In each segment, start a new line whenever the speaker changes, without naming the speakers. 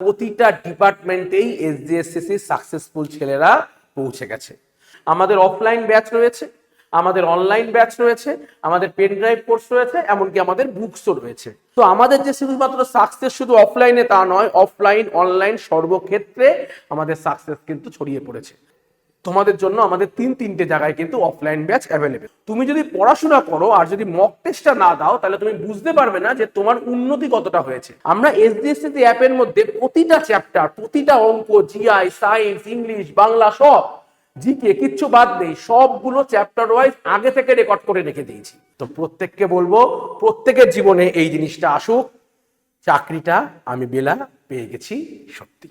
প্রতিটা ডিপার্টমেন্টেই এসডিএসসিসি সাকসেসফুল ছেলেরা পৌঁছে গেছে। আমাদের অফলাইন ব্যাচ রয়েছে, আমাদের অনলাইন ব্যাচ রয়েছে, আমাদের পেন ড্রাইভ কোর্স রয়েছে, এমনকি আমাদের বুকসও রয়েছে। তো আমাদের যে শুধুমাত্র সাকসেস শুধু অফলাইনে তা নয় অফলাইন অনলাইন সর্বক্ষেত্রে আমাদের সাকসেস কিন্তু ছড়িয়ে পড়েছে। তোমাদের জন্য আমাদের তিন তিনটে জায়গায় কিন্তু অফলাইন ব্যাচ অ্যাভেলেবেল তুমি যদি পড়াশোনা করো আর যদি মক টেস্টটা না দাও, তাহলে তুমি বুঝতে পারবে না যে তোমার উন্নতি কতটা হয়েছে। আমরা এসডিএসসি অ্যাপের মধ্যে প্রতিটা চ্যাপ্টার প্রতিটা অঙ্ক জিআই সায়েন্স ইংলিশ বাংলা সব জিকে কিচ্ছু বাদ নেই, সবগুলো চ্যাপ্টার ওয়াইজ আগে থেকে রেকর্ড করে রেখে দিয়েছি। তো প্রত্যেককে বলব, প্রত্যেকের জীবনে এই জিনিসটা আসুক, চাকরিটা আমি বেলা পেয়ে গেছি সত্যি।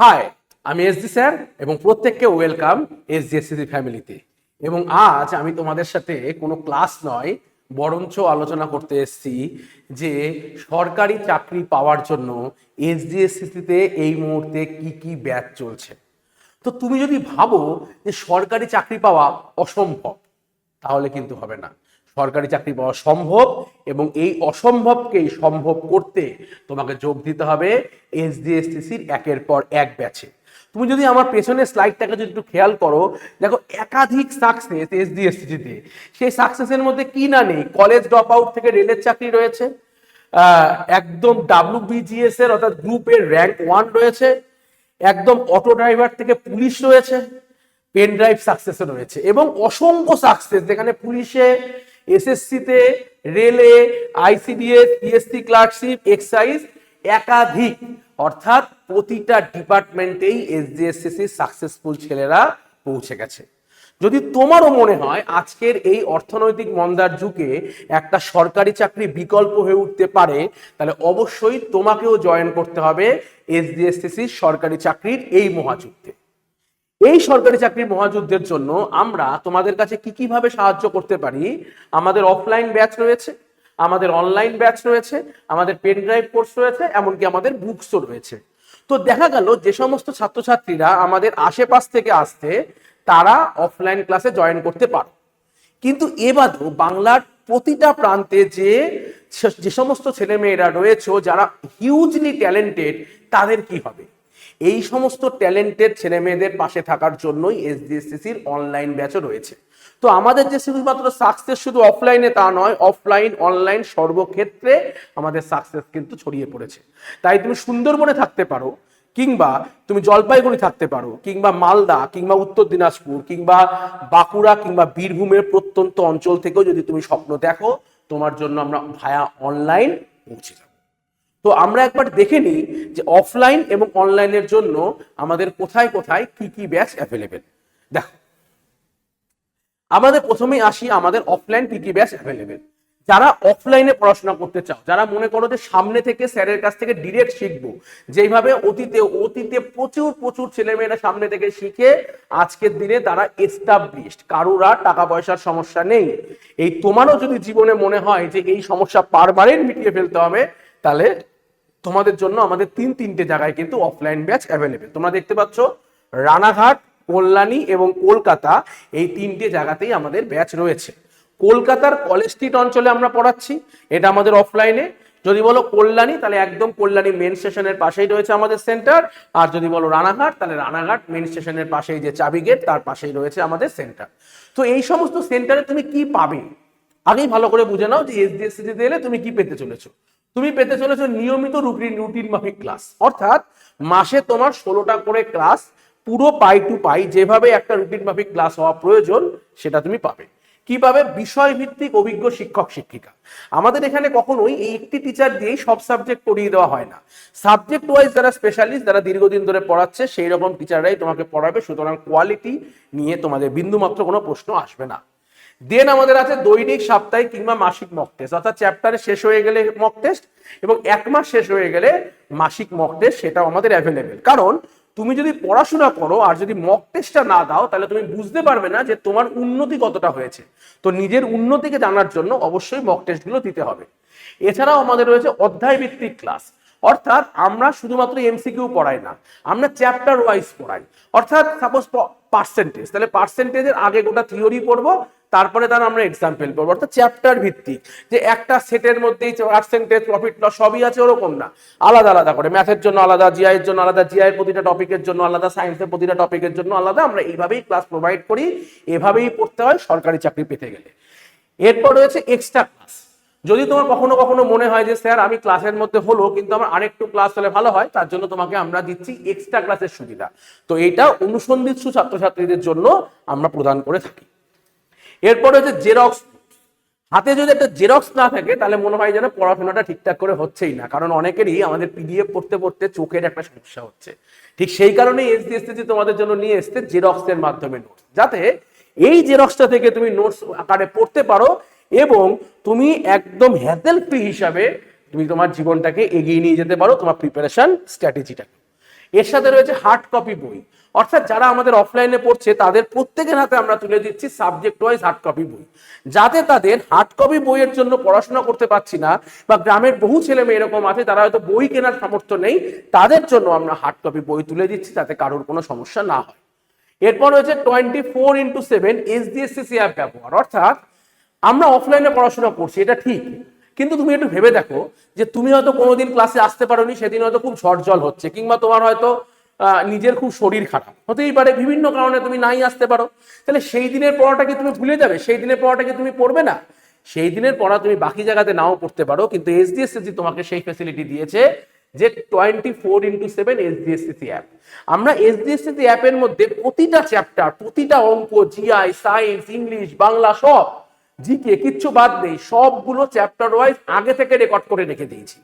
হাই আমি এসডি স্যার এবং প্রত্যেককে ওয়েলকাম এসডিএসসি ফ্যামিলিতে। এবং আজ আমি তোমাদের সাথে কোনো ক্লাস নয়, বরঞ্চ আলোচনা করতে এসছি যে সরকারি চাকরি পাওয়ার জন্য এসডিএসসিতে এই মুহূর্তে কি কি ব্যাচ চলছে। তো তুমি যদি ভাবো যে সরকারি চাকরি পাওয়া অসম্ভব, তাহলে কিন্তু হবে না। সরকারি চাকরি পাওয়া সম্ভব এবং এই অসম্ভবকেই সম্ভব করতে তোমাকে যোগ দিতে হবে এসডিএসটিসির একের পর এক ব্যাচে। তুমি যদি আমার পেছনের স্লাইডটাকে যদি একটু খেয়াল করো, দেখো একাধিক সাকসেস এসডিএসটিতে সেই সাকসেসের মধ্যে কি না নেই? কলেজ ড্রপ আউট থেকে রেলের চাকরি রয়েছে একদম ডাব্লিউ বিজিএস এর অর্থাৎ গ্রুপের র্যাঙ্ক ওয়ান রয়েছে, একদম অটো ড্রাইভার থেকে পুলিশ রয়েছে পেন ড্রাইভ সাকসেস রয়েছে এবং অসংখ্য সাকসেস যেখানে পুলিশে এসএসসিতে, রেলে আইসিডিএস পিএসসি, ক্লার্কশিপ, এক্সাইজ, একাধিক। অর্থাৎ প্রতিটা ডিপার্টমেন্টেই এসডিএসসি সাকসেসফুল ছেলেরা পৌঁছে গেছে। যদি তোমারও মনে হয় আজকের এই অর্থনৈতিক মন্দার যুগে একটা সরকারি চাকরি বিকল্প হয়ে উঠতে পারে, তাহলে অবশ্যই তোমাকেও জয়েন করতে হবে এসডিএসসিসির সরকারি চাকরির এই মহাযুদ্ধে। এই সরকারি চাকরির মহাযুদ্ধের জন্য আমরা তোমাদের কাছে কি কীভাবে সাহায্য করতে পারি? আমাদের অফলাইন ব্যাচ রয়েছে, আমাদের অনলাইন ব্যাচ রয়েছে, আমাদের পেন ড্রাইভ কোর্স রয়েছে, এমনকি আমাদের বুকসও রয়েছে। তো দেখা গেল যে সমস্ত ছাত্রছাত্রীরা আমাদের আশেপাশ থেকে আসতে তারা অফলাইন ক্লাসে জয়েন করতে পারো। কিন্তু এবারও বাংলার প্রতিটা প্রান্তে যে যে সমস্ত ছেলেমেয়েরা রয়েছে, যারা হিউজলি ট্যালেন্টেড তাদের কি হবে? এই সমস্ত ট্যালেন্টেড ছেলে মেয়েদের পাশে থাকার জন্যই এসডিএসসিসির অনলাইন ব্যাচও রয়েছে। তো আমাদের যে শুধুমাত্র সাকসেস শুধু অফলাইনে তা নয় অফলাইন অনলাইন সর্বক্ষেত্রে আমাদের সাকসেস কিন্তু ছড়িয়ে পড়েছে। তাই তুমি সুন্দরবনে থাকতে পারো, কিংবা তুমি জলপাইগুড়ি থাকতে পারো, কিংবা মালদা, কিংবা উত্তর দিনাজপুর, কিংবা বাঁকুড়া, কিংবা বীরভূমের প্রত্যন্ত অঞ্চল থেকেও যদি তুমি স্বপ্ন দেখো, তোমার জন্য আমরা ভায়া অনলাইন পৌঁছে তো আমরা একবার দেখে নিই যে অফলাইন এবং অনলাইনের জন্য আমাদের কোথায় কোথায় কি কি ব্যাচ অ্যাভেলেবেল দেখো, আমাদের প্রথমেই আসি আমাদের অফলাইন কি কি ব্যাচ অ্যাভেলেবেল যারা অফলাইনে পড়াশোনা করতে চাও, যারা মনে করো যে সামনে থেকে স্যারের কাছ থেকে ডিরেক্ট শিখব যেভাবে অতীতে অতীতে প্রচুর প্রচুর ছেলেমেয়েরা সামনে থেকে শিখে আজকের দিনে তারা এস্টাবলিশড কারোর আর টাকা পয়সার সমস্যা নেই। এই তোমারও যদি জীবনে মনে হয় যে এই সমস্যা পারবারের মিটিয়ে ফেলতে হবে, তাহলে তোমাদের জন্য আমাদের তিন তিনটে জায়গায় কিন্তু অফলাইন ব্যাচ অ্যাভেলেবেল তোমরা দেখতে পাচ্ছ, রানাঘাট, কল্যাণী এবং কলকাতা এই তিনটে জায়গাতেই আমাদের ব্যাচ রয়েছে। কলকাতার কলেজ স্ট্রিট অঞ্চলে আমরা পড়াচ্ছি, এটা আমাদের অফলাইনে যদি বলো কল্যাণী, তাহলে একদম কল্যাণী মেন স্টেশনের পাশেই রয়েছে আমাদের সেন্টার আর যদি বলো রানাঘাট, তাহলে রানাঘাট মেন স্টেশনের পাশেই যে চাবি গেট তার পাশেই রয়েছে আমাদের সেন্টার তো এই সমস্ত সেন্টারে তুমি কি পাবে? আগেই ভালো করে বুঝে নাও যে এসডিএসসি তে এলে তুমি কি পেতে চলেছো। তুমি পেতে চলেছো নিয়মিত রুটিন রুটিন মাফিক ক্লাস অর্থাৎ মাসে তোমার ষোলোটা করে ক্লাস পুরো পাই টু পাই যেভাবে একটা রুটিন মাফিক ক্লাস হওয়া প্রয়োজন, সেটা তুমি পাবে। কি পাবে বিষয় ভিত্তিক অভিজ্ঞ শিক্ষক, শিক্ষিকা। আমাদের এখানে কখনোই এই একটি টিচার দিয়েই সব সাবজেক্ট পড়িয়ে দেওয়া হয় না। সাবজেক্ট ওয়াইজ যারা স্পেশালিস্ট যারা দীর্ঘদিন ধরে পড়াচ্ছে সেই রকম টিচাররাই তোমাকে পড়াবে। সুতরাং কোয়ালিটি নিয়ে তোমাদের বিন্দুমাত্র কোনো প্রশ্ন আসবে না। দেন আমাদের আছে দৈনিক, সাপ্তাহিক কিংবা মাসিক মক টেস্ট অর্থাৎ চ্যাপ্টারে শেষ হয়ে গেলে মক টেস্ট এবং এক মাস শেষ হয়ে গেলে মাসিক মক টেস্ট সেটাও আমাদের অ্যাভেলেবেল কারণ তুমি যদি পড়াশোনা করো আর যদি মক টেস্টটা না দাও, তাহলে তুমি বুঝতে পারবে না যে তোমার উন্নতি কতটা হয়েছে। তো নিজের উন্নতিকে জানার জন্য অবশ্যই মক টেস্টগুলো দিতে হবে। এছাড়াও আমাদের রয়েছে অধ্যায় ভিত্তিক ক্লাস অর্থাৎ আমরা শুধুমাত্র এমসিকিউ পড়াই না, আমরা চ্যাপ্টার ওয়াইজ পড়াই। অর্থাৎ সাপোজ পার্সেন্টেজ তাহলে পার্সেন্টেজের আগে গোটা থিওরি পড়ব, তারপরে তার আমরা এক্সাম্পল পড়ব। অর্থাৎ চ্যাপ্টার ভিত্তিক, যে একটা সেটের মধ্যেই পার্সেন্টেজ প্রফিট লস সবই আছে ওরকম না। আলাদা আলাদা করে ম্যাথের জন্য আলাদা জিআই এর জন্য আলাদা জিআই এর প্রতিটা টপিকের জন্য আলাদা সায়েন্সের প্রতিটা টপিকের জন্য আলাদা, আমরা এইভাবেই ক্লাস প্রোভাইড করি, এভাবেই পড়তে হয় সরকারি চাকরি পেতে গেলে। এরপর রয়েছে এক্সট্রা ক্লাস যদি তোমার কখনো কখনো মনে হয় যে, স্যার, আমি ক্লাসের মধ্যে হলো, কিন্তু আমার আরেকটু ক্লাস হলে ভালো হয়, তার জন্য তোমাকে আমরা দিচ্ছি এক্সট্রা ক্লাসের সুবিধা। তো এটা অনুসন্ধিৎসু ছাত্রছাত্রীদের জন্য আমরা প্রদান করে থাকি। এরপরে হচ্ছে জেরক্স হাতে যদি একটা জেরক্স না থাকে, তাহলে মনে হয় যেন পড়াশোনাটা ঠিকঠাক করে হচ্ছেই না। কারণ অনেকেরই আমাদের পিডিএফ পড়তে পড়তে চোখের একটা সমস্যা হচ্ছে। ঠিক সেই কারণেই এসডিএসসি তোমাদের জন্য নিয়ে এসছে জেরক্সের মাধ্যমে নোটস যাতে এই জেরক্সটা থেকে তুমি নোটস আকারে পড়তে পারো এবং তুমি একদম হ্যাতেল ফ্রি হিসাবে তুমি তোমার জীবনটাকে এগিয়ে নিয়ে যেতে পারো তোমার প্রিপারেশন স্ট্র্যাটেজিটাকে এর সাথে রয়েছে হার্ড কপি বই। অর্থাৎ যারা আমাদের অফলাইনে পড়ছে, তাদের প্রত্যেকের হাতে আমরা তুলে দিচ্ছি সাবজেক্ট ওয়াইজ হার্ড কপি বই। যাতে তাদের হার্ড কপি বইয়ের জন্য পড়াশোনা করতে পারছি না বা গ্রামের বহু ছেলে মেয়ে এরকম আছে, তারা হয়তো বই কেনার সামর্থ্য নেই, তাদের জন্য আমরা হার্ড কপি বই তুলে দিচ্ছি যাতে কারোর কোনো সমস্যা না হয়। এরপর রয়েছে twenty four into seven SDSC app ব্যবহার। অর্থাৎ আমরা অফলাইনে পড়াশোনা করছি, এটা ঠিক। কিন্তু তুমি একটু ভেবে দেখো যে তুমি হয়তো কোনোদিন ক্লাসে আসতে পারোনি, সেদিন হয়তো খুব ঝড় জল হচ্ছে, কিংবা তোমার হয়তো নিজের খুব শরীর খারাপ। হতেই পারে, বিভিন্ন কারণে তুমি নাই আসতে পারো। তাহলে সেই দিনের পড়াটা কি তুমি ভুলে যাবে? সেই দিনের পড়াটা কি তুমি পড়বে না? সেই দিনের পড়া তুমি বাকি জায়গাতে নাও পড়তে পারো, কিন্তু এসডিএসসি তোমাকে সেই ফেসিলিটি দিয়েছে যে twenty four into seven SDSC app আমরা এসডিএসসি অ্যাপের মধ্যে প্রতিটা চ্যাপ্টার প্রতিটা অঙ্ক জিআই সায়েন্স ইংলিশ বাংলা সব জিকে কিচ্ছু বাদ নেই, সবগুলো চ্যাপ্টার ওয়াইজ আগে থেকে রেকর্ড করে রেখে দিয়েছি।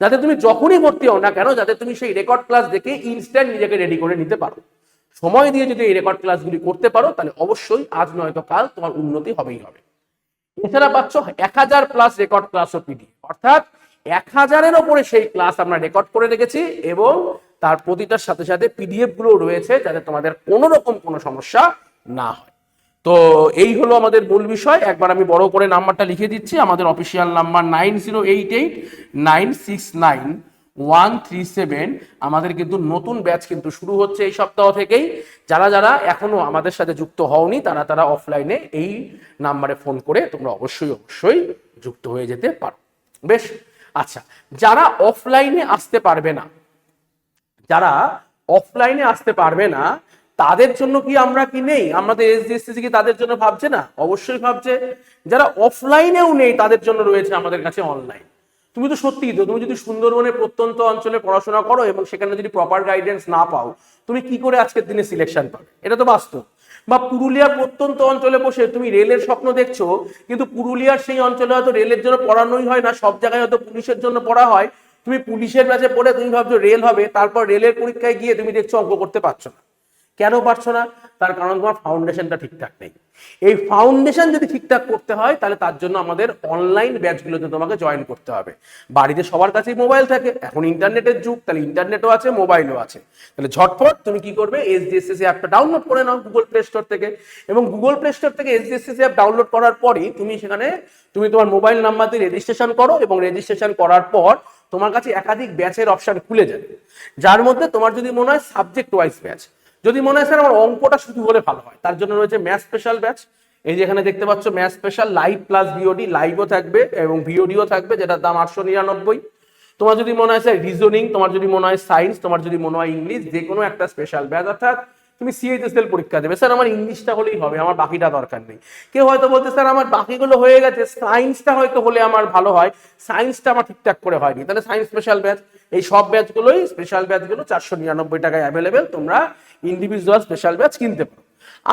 যাতে তুমি যখনই ভর্তি হও না কেন, যাতে তুমি সেই রেকর্ড ক্লাস দেখে ইনস্ট্যান্ট নিজেকে রেডি করে নিতে পারো। সময় দিয়ে যদি এই রেকর্ড ক্লাসগুলি করতে পারো, তাহলে অবশ্যই আজ নয়তো কাল তোমার উন্নতি হবেই হবে। এছাড়া পাচ্ছ এক হাজার প্লাস রেকর্ড ক্লাস ও পিডি অর্থাৎ এক হাজারের ওপরে সেই ক্লাস আমরা রেকর্ড করে রেখেছি এবং তার প্রতিটার সাথে সাথে পিডিএফগুলো রয়েছে, যাতে তোমাদের কোনো রকম কোনো সমস্যা না হয়। তো এই হলো আমাদের মূল বিষয়। একবার আমি বড় করে নাম্বারটা লিখে দিচ্ছি। আমাদের official number nine zero eight eight, nine six nine, one three seven. আমাদের কিন্তু নতুন ব্যাচ কিন্তু শুরু হচ্ছে এই সপ্তাহ থেকেই। যারা যারা এখনও আমাদের সাথে যুক্ত হওনি, তারা তারা অফলাইনে এই নাম্বারে ফোন করে তোমরা অবশ্যই অবশ্যই যুক্ত হয়ে যেতে পারো। বেশ আচ্ছা যারা অফলাইনে আসতে পারবে না, যারা অফলাইনে আসতে পারবে না তাদের জন্য কি আমরা কি নেই? আমাদের এসডিএসসি কি তাদের জন্য ভাবছে না? অবশ্যই ভাবছে। যারা অফলাইনেও নেই, তাদের জন্য রয়েছে আমাদের কাছে অনলাইন তুমি তো সত্যি তো, তুমি যদি সুন্দরবনের প্রত্যন্ত অঞ্চলে পড়াশোনা করো এবং সেখানে যদি প্রপার গাইডেন্স না পাও, তুমি কি করে আজকের দিনে সিলেকশন পাবে? এটা তো বাস্তব। বা পুরুলিয়ার প্রত্যন্ত অঞ্চলে বসে তুমি রেলের স্বপ্ন দেখছ, কিন্তু পুরুলিয়ার সেই অঞ্চলে হয়তো রেলের জন্য পড়ানোই হয় না, সব জায়গায় হয়তো পুলিশের জন্য পড়া হয়। তুমি পুলিশের ব্যাচে পড়ে তুমি ভাবছ রেল হবে, তারপর রেলের পরীক্ষায় গিয়ে তুমি দেখছ অঙ্ক করতে পারছ না। কেন পারছ না? তার কারণ তোমার ফাউন্ডেশনটা ঠিকঠাক নেই। এই ফাউন্ডেশন যদি ঠিকঠাক করতে হয়, তাহলে তার জন্য আমাদের অনলাইন ব্যাচগুলোতে তোমাকে জয়েন করতে হবে। বাড়িতে সবার কাছেই মোবাইল থাকে। এখন ইন্টারনেটের যুগ, তাহলে ইন্টারনেটও আছে মোবাইলও আছে। তাহলে ঝটফট তুমি কি করবে? এসডিএসসি অ্যাপটা ডাউনলোড করে নাও গুগল প্লে স্টোর থেকে। এবং গুগল প্লে স্টোর থেকে এসডিএসসি অ্যাপ ডাউনলোড করার পরই তুমি সেখানে, তুমি তোমার মোবাইল নাম্বার দিয়ে রেজিস্ট্রেশন করো এবং রেজিস্ট্রেশন করার পর তোমার কাছে একাধিক ব্যাচের অপশন খুলে যাবে। যার মধ্যে তোমার যদি মনে হয় সাবজেক্ট ওয়াইজ ব্যাচ যদি মনে হয়, স্যার, আমার অঙ্কটা শুধু হলে ভালো হয়। তার জন্য রয়েছে ম্যাথ স্পেশাল ব্যাচ। এই যে এখানে দেখতে পাচ্ছ, math special, live plus VOD, লাইভও থাকবে এবং ভিওডিও থাকবে, যেটার দাম আটশো নিরানব্বই। তোমার যদি মনে হয়, স্যার রিজনিং তোমার যদি মনে হয় সায়েন্স তোমার যদি মনে হয়, ইংলিশ, যে কোনো একটা স্পেশাল ব্যাচ, অর্থাৎ তুমি সিএইচএসএল পরীক্ষা দেবে। স্যার, আমার ইংলিশটা হলেই হবে, আমার বাকিটা দরকার নেই। কেউ হয়তো বলতে স্যার, আমার বাকিগুলো হয়ে গেছে সায়েন্সটা হয়তো হলে আমার ভালো হয় সায়েন্সটা আমার ঠিকঠাক করে হয়নি। তাহলে সায়েন্স স্পেশাল ব্যাচ এই সব ব্যাচগুলোই স্পেশাল ব্যাচগুলো চারশো নিরানব্বই টাকায় অ্যাভেলেবেল তোমরা ইন্ডিভিজুয়াল স্পেশাল ব্যাচ কিনতে পারো।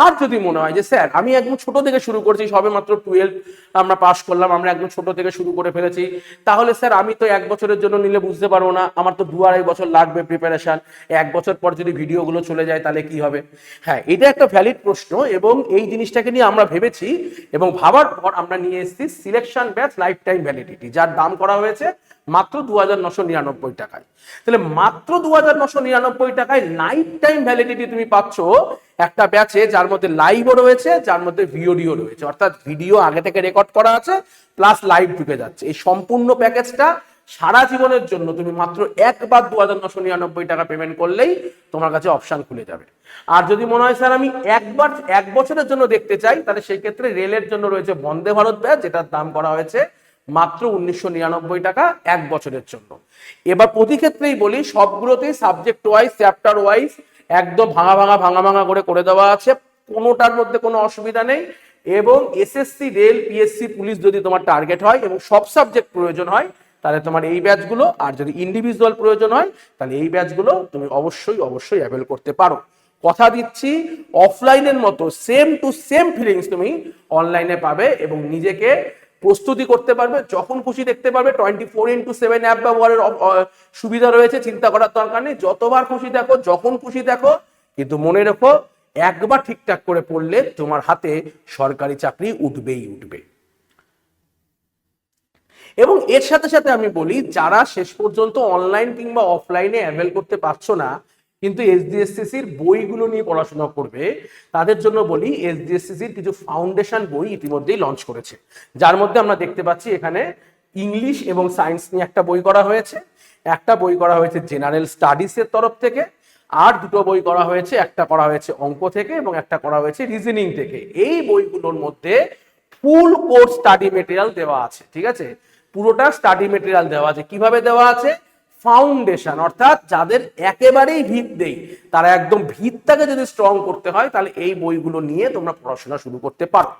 আর যদি মনে হয় যে, স্যার, আমি একদম ছোট থেকে শুরু করছি সবে মাত্র টুয়েলভ আমরা পাস করলাম, আমরা একদম ছোট থেকে শুরু করে ফেলেছি, তাহলে স্যার, আমি তো এক বছরের জন্য নিলে বুঝতে পারব না, আমার তো দু আড়াই বছর লাগবে প্রিপারেশন এক বছর পর যদি ভিডিওগুলো চলে যায় তাহলে কি হবে? হ্যাঁ এটা একটা ভ্যালিড প্রশ্ন এবং এই জিনিসটাকে নিয়ে আমরা ভেবেছি এবং ভাবার পর আমরা নিয়ে এসেছি selection batch life time validity যার দাম করা হয়েছে মাত্র দু হাজার নশো নিরানব্বই টাকায়। তাহলে মাত্র দু হাজার নশো নিরানব্বই টাকায় লাইফ টাইম ভ্যালিডিটি তুমি পাচ্ছ একটা ব্যাচে যার মধ্যে লাইভও রয়েছে, যার মধ্যে ভিডিও রয়েছে। অর্থাৎ ভিডিও আগে থেকে রেকর্ড করা আছে প্লাস লাইভ ঢুকে যাচ্ছে। এই সম্পূর্ণ প্যাকেজটা সারা জীবনের জন্য তুমি মাত্র একবার দু হাজার নশো নিরানব্বই টাকা পেমেন্ট করলেই তোমার কাছে অপশন খুলে যাবে। আর যদি মনে হয়, স্যার, আমি একবার, এক বছরের জন্য দেখতে চাই, তাহলে সেই ক্ষেত্রে রেলের জন্য রয়েছে বন্দে ভারত ব্যাচ যেটার দাম করা হয়েছে মাত্র উনিশশো নিরানব্বই টাকা এক বছরের জন্য। এবার প্রতি ক্ষেত্রেই বলি, সবগুলোতেই সাবজেক্ট ওয়াইজ চ্যাপ্টার ওয়াইজ একদম ভাঙা ভাঙা ভাঙা ভাঙা করে করে দেওয়া আছে। কোনোটার মধ্যে কোনো অসুবিধা নেই। এবং এসএসসি রেল পিএসসি পুলিশ যদি তোমার টার্গেট হয় এবং সব সাবজেক্ট প্রয়োজন হয়, তাহলে তোমার এই ব্যাচগুলো আর যদি ইন্ডিভিজুয়াল প্রয়োজন হয়, তাহলে এই ব্যাচগুলো তুমি অবশ্যই অবশ্যই অ্যাভেল করতে পারো। কথা দিচ্ছি অফলাইনের মতো সেম টু সেম ফিলিংস তুমি অনলাইনে পাবে এবং নিজেকে প্রস্তুতি করতে পারবে, যখন খুশি দেখতে পারবে twenty four into seven app ব্যবহারের সুবিধা রয়েছে, চিন্তা করার দরকার নেই, যতবার খুশি দেখো, যখন খুশি দেখো, কিন্তু মনে রেখো, একবার ঠিকঠাক করে পড়লে তোমার হাতে সরকারি চাকরি উঠবেই উঠবে। এবং এর সাথে সাথে আমি বলি, যারা শেষ পর্যন্ত অনলাইন কিংবা অফলাইনে অ্যাভেল করতে পারছ না কিন্তু এসডিএসসিসির বইগুলো নিয়ে পড়াশোনা করবে, তাদের জন্য বলি এসডিএসসিসির কিছু ফাউন্ডেশন বই ইতিমধ্যেই লঞ্চ করেছে। যার মধ্যে আমরা দেখতে পাচ্ছি এখানে ইংলিশ এবং সায়েন্স নিয়ে একটা বই করা হয়েছে। একটা বই করা হয়েছে জেনারেল স্টাডিজের তরফ থেকে, আর দুটো বই করা হয়েছে, একটা করা হয়েছে অঙ্ক থেকে এবং একটা করা হয়েছে রিজনিং থেকে। এই বইগুলোর মধ্যে ফুল কোর্স স্টাডি মেটেরিয়াল দেওয়া আছে, ঠিক আছে? পুরোটা স্টাডি মেটেরিয়াল দেওয়া আছে। কীভাবে দেওয়া আছে? ফাউন্ডেশন অর্থাৎ যাদের একেবারেই ভিত নেই, তারা একদম ভিতটাকে যদি স্ট্রং করতে হয়, তাহলে এই বইগুলো নিয়ে তোমরা পড়াশোনা শুরু করতে পারো।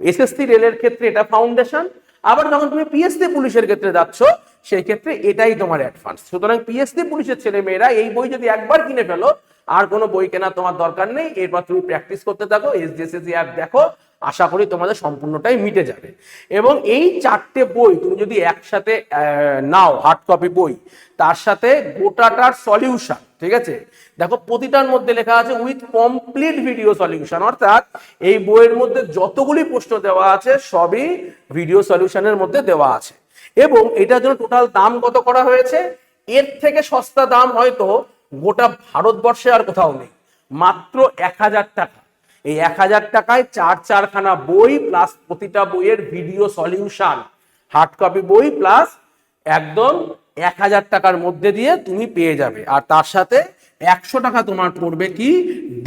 এসএসসি রেলের ক্ষেত্রে এটা ফাউন্ডেশন আবার যখন তুমি পিএসসি পুলিশের ক্ষেত্রে যাচ্ছ সেই ক্ষেত্রে এটাই তোমার অ্যাডভান্স সুতরাং পিএসসি পুলিশের ছেলে মেয়েরা এই বই যদি একবার কিনে ফেলো, আর কোনো বই কেনার তোমার দরকার নেই, এরপর তুমি প্র্যাকটিস করতে থাকো এসডিএসসি অ্যাপ দেখো আশা করি তোমাদের সম্পূর্ণটাই মিটে যাবে। এবং এই চারটে বই তুমি যদি একসাথে নাও হার্ড কপি বই, তার সাথে গোটাটার সলিউশন ঠিক আছে? দেখো, প্রতিটার মধ্যে লেখা আছে উইথ কমপ্লিট ভিডিও সলিউশন অর্থাৎ এই বইয়ের মধ্যে যতগুলি প্রশ্ন দেওয়া আছে, সবই ভিডিও সলিউশনের মধ্যে দেওয়া আছে। এবং এটার জন্য টোটাল দাম কত করা হয়েছে? এর থেকে সস্তা দাম হয়তো গোটা ভারতবর্ষে আর কোথাও নেই। মাত্র এক হাজার টাকা। এই এক হাজার টাকায় চার চারখানা বই প্লাস প্রতিটা বইয়ের ভিডিও সলিউশন হার্ড কপি বই প্লাস একদম এক হাজার টাকার মধ্যে দিয়ে তুমি পেয়ে যাবে। আর তার সাথে একশো টাকা তোমার পড়বে কি?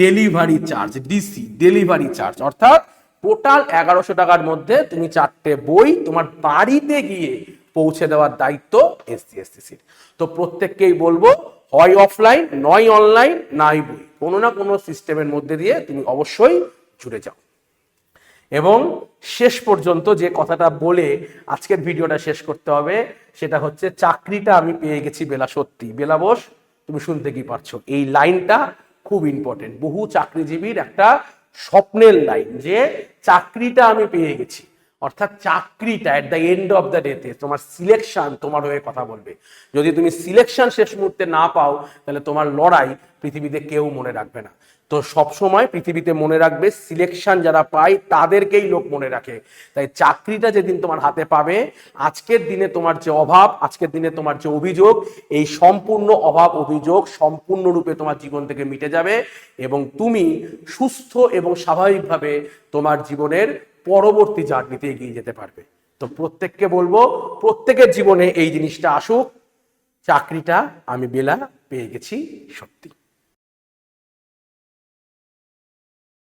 Delivery charge DC delivery charge অর্থাৎ টোটাল এগারোশো টাকার মধ্যে তুমি চারটে বই তোমার বাড়িতে গিয়ে পৌঁছে দেওয়ার দায়িত্ব এসসিএসসিসির তো প্রত্যেককেই বলব হয় অফলাইন নয় অনলাইন নাই বই। কোনো না কোনো সিস্টেমের মধ্যে দিয়ে তুমি অবশ্যই জুড়ে যাও। এবং শেষ পর্যন্ত যে কথাটা বলে আজকের ভিডিওটা শেষ করতে হবে, সেটা হচ্ছে চাকরিটা আমি পেয়ে গেছি বেলা সত্যি। বেলা বস, তুমি শুনতে কি পারছ? এই লাইনটা খুব ইম্পর্টেন্ট বহু চাকরিজীবীর একটা স্বপ্নের লাইন যে, চাকরিটা আমি পেয়ে গেছি। অর্থাৎ চাকরিটা at the end of the ডেতে তোমার সিলেকশন তোমার হয়ে কথা বলবে। যদি তুমি সিলেকশন শেষ মুহূর্তে না পাও, তাহলে তোমার লড়াই পৃথিবীতে কেউ মনে রাখবে না। তো সব সময় পৃথিবীতে মনে রাখবে সিলেকশন যারা পায় তাদেরকেই লোক মনে রাখে। তাই চাকরিটা যেদিন তোমার হাতে পাবে, আজকের দিনে তোমার যে অভাব, আজকের দিনে তোমার যে অভিযোগ, এই সম্পূর্ণ অভাব অভিযোগ সম্পূর্ণরূপে তোমার জীবন থেকে মিটে যাবে এবং তুমি সুস্থ এবং স্বাভাবিকভাবে তোমার জীবনের পরবর্তী জার্নিতে এগিয়ে যেতে পারবে। তো প্রত্যেককে বলব, প্রত্যেকের জীবনে এই জিনিসটা আসুক, চাকরিটা আমি বেলা পেয়ে গেছি সত্যি।